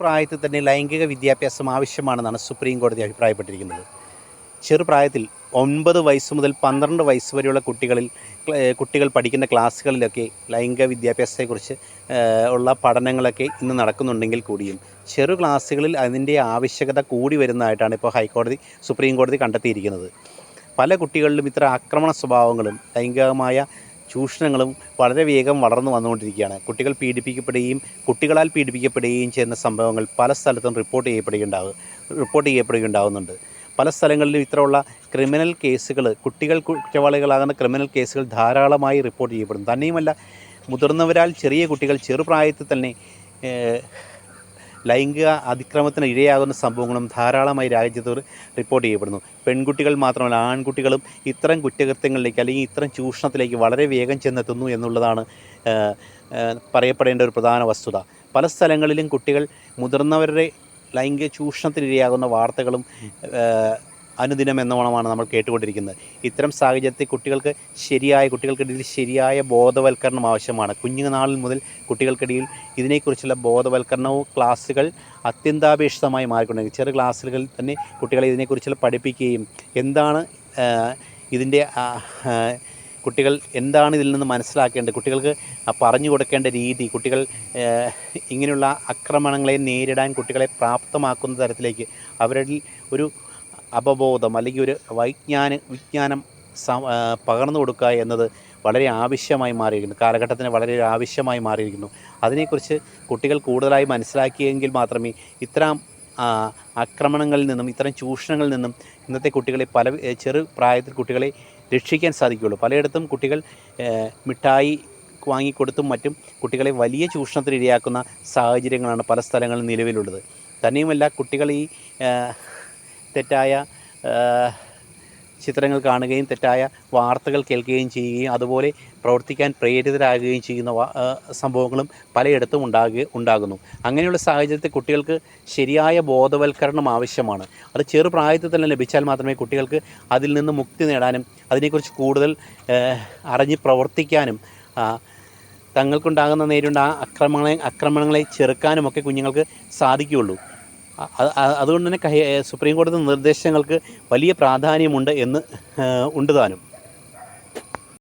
പ്രായത്തിൽ തന്നെ ലൈംഗിക വിദ്യാഭ്യാസം ആവശ്യമാണെന്നാണ് സുപ്രീം കോടതി അഭിപ്രായപ്പെട്ടിരിക്കുന്നത്. ചെറുപ്രായത്തിൽ ഒൻപത് വയസ്സ് മുതൽ പന്ത്രണ്ട് വയസ്സ് വരെയുള്ള കുട്ടികളിൽ കുട്ടികൾ പഠിക്കുന്ന ക്ലാസ്സുകളിലൊക്കെ ലൈംഗിക വിദ്യാഭ്യാസത്തെക്കുറിച്ച് ഉള്ള പഠനങ്ങളൊക്കെ ഇന്ന് നടക്കുന്നുണ്ടെങ്കിൽ കൂടിയും ചെറു ക്ലാസ്സുകളിൽ അതിന്റെ ആവശ്യകത കൂടി വരുന്നതായിട്ടാണ് ഇപ്പോൾ ഹൈക്കോടതി സുപ്രീം കോടതി കണ്ടെത്തിയിരിക്കുന്നത്. പല കുട്ടികളിലും ഇത്ര ആക്രമണ സ്വഭാവങ്ങളും ലൈംഗികമായ ചൂഷണങ്ങളും വളരെ വേഗം വളർന്നു വന്നുകൊണ്ടിരിക്കുകയാണ്. കുട്ടികൾ പീഡിപ്പിക്കപ്പെടുകയും കുട്ടികളാൽ പീഡിപ്പിക്കപ്പെടുകയും ചെയ്യുന്ന സംഭവങ്ങൾ പല സ്ഥലത്തും റിപ്പോർട്ട് ചെയ്യപ്പെടുകയുണ്ടാവുക റിപ്പോർട്ട് ചെയ്യപ്പെടുകയുണ്ടാവുന്നുണ്ട്. പല സ്ഥലങ്ങളിലും ഇത്തരമുള്ള ക്രിമിനൽ കേസുകൾ കുട്ടികൾ കുറ്റവാളികളാകുന്ന ക്രിമിനൽ കേസുകൾ ധാരാളമായി റിപ്പോർട്ട് ചെയ്യപ്പെടുന്നു. തന്നെയുമല്ല മുതിർന്നവരാൽ ചെറിയ കുട്ടികൾ ചെറുപ്രായത്തിൽ തന്നെ ലൈംഗിക അതിക്രമത്തിന് ഇരയാകുന്ന സംഭവങ്ങളും ധാരാളമായി രാജ്യത്ത് റിപ്പോർട്ട് ചെയ്യപ്പെടുന്നു. പെൺകുട്ടികൾ മാത്രമല്ല ആൺകുട്ടികളും ഇത്തരം കുറ്റകൃത്യങ്ങളിലേക്ക് അല്ലെങ്കിൽ ഇത്തരം ചൂഷണത്തിലേക്ക് വളരെ വേഗം ചെന്നെത്തുന്നു എന്നുള്ളതാണ് പറയപ്പെടേണ്ട ഒരു പ്രധാന വസ്തുത. പല സ്ഥലങ്ങളിലും കുട്ടികൾ മുതിർന്നവരുടെ ലൈംഗിക ചൂഷണത്തിനിരയാകുന്ന വാർത്തകളും അനുദിനം എന്നോണമാണ് നമ്മൾ കേട്ടുകൊണ്ടിരിക്കുന്നത്. ഇത്തരം സാഹചര്യത്തിൽ കുട്ടികൾക്ക് ശരിയായ കുട്ടികൾക്കിടയിൽ ശരിയായ ബോധവൽക്കരണം ആവശ്യമാണ്. കുഞ്ഞുനാളിൽ മുതൽ കുട്ടികൾക്കിടയിൽ ഇതിനെക്കുറിച്ചുള്ള ബോധവൽക്കരണവും ക്ലാസ്സുകൾ അത്യന്താപേക്ഷിതമായി മാറിക്കൊണ്ടിരിക്കും ചെറു ക്ലാസ്സുകളിൽ തന്നെ കുട്ടികളെ ഇതിനെക്കുറിച്ചുള്ള പഠിപ്പിക്കുകയും എന്താണ് ഇതിന്റെ കുട്ടികൾ എന്താണ് ഇതിൽ നിന്ന് മനസ്സിലാക്കേണ്ടത്? കുട്ടികൾക്ക് പറഞ്ഞു കൊടുക്കേണ്ട രീതി കുട്ടികൾ ഇങ്ങനെയുള്ള ആക്രമണങ്ങളെ നേരിടാൻ കുട്ടികളെ പ്രാപ്തമാക്കുന്ന തരത്തിലേക്ക് അവരിൽ ഒരു അപബോധം അല്ലെങ്കിൽ ഒരു വൈജ്ഞാന വിജ്ഞാനം പകർന്നു കൊടുക്കുക എന്നത് വളരെ ആവശ്യമായി മാറിയിരിക്കുന്നു. കാലഘട്ടത്തിന് വളരെ ആവശ്യമായി മാറിയിരിക്കുന്നു. അതിനെക്കുറിച്ച് കുട്ടികൾ കൂടുതലായി മനസ്സിലാക്കിയെങ്കിൽ മാത്രമേ ഇത്തരം ആക്രമണങ്ങളിൽ നിന്നും ഇത്തരം ചൂഷണങ്ങളിൽ നിന്നും ഇന്നത്തെ കുട്ടികളെ പല ചെറു പ്രായത്തിൽ കുട്ടികളെ രക്ഷിക്കാൻ സാധിക്കുകയുള്ളൂ. പലയിടത്തും കുട്ടികൾ മിഠായി വാങ്ങിക്കൊടുത്തും മറ്റും കുട്ടികളെ വലിയ ചൂഷണത്തിന് ഇരയാക്കുന്ന സാഹചര്യങ്ങളാണ് പല സ്ഥലങ്ങളിൽ നിലവിലുള്ളത്. തന്നെയുമല്ല കുട്ടികൾ ഈ തെറ്റായ ചിത്രങ്ങൾ കാണുകയും തെറ്റായ വാർത്തകൾ കേൾക്കുകയും ചെയ്യുകയും അതുപോലെ പ്രവർത്തിക്കാൻ പ്രേരിതരാകുകയും ചെയ്യുന്ന സംഭവങ്ങളും പലയിടത്തും ഉണ്ടാകുക ഉണ്ടാകുന്നു. അങ്ങനെയുള്ള സാഹചര്യത്തിൽ കുട്ടികൾക്ക് ശരിയായ ബോധവൽക്കരണം ആവശ്യമാണ്. അത് ചെറുപ്രായത്തിൽ തന്നെ ലഭിച്ചാൽ മാത്രമേ കുട്ടികൾക്ക് അതിൽ നിന്ന് മുക്തി നേടാനും അതിനെക്കുറിച്ച് കൂടുതൽ അറിഞ്ഞ് പ്രവർത്തിക്കാനും തങ്ങൾക്കുണ്ടാകുന്ന നേരിടുന്ന ആ ആക്രമണങ്ങളെ ആക്രമണങ്ങളെ ചെറുക്കാനുമൊക്കെ കുഞ്ഞുങ്ങൾക്ക് സാധിക്കുകയുള്ളൂ. അതുകൊണ്ട് തന്നെ സുപ്രീം കോടതി നിർദ്ദേശങ്ങൾക്ക് വലിയ പ്രാധാന്യമുണ്ട് എന്ന് ഉണ്ട് താനും.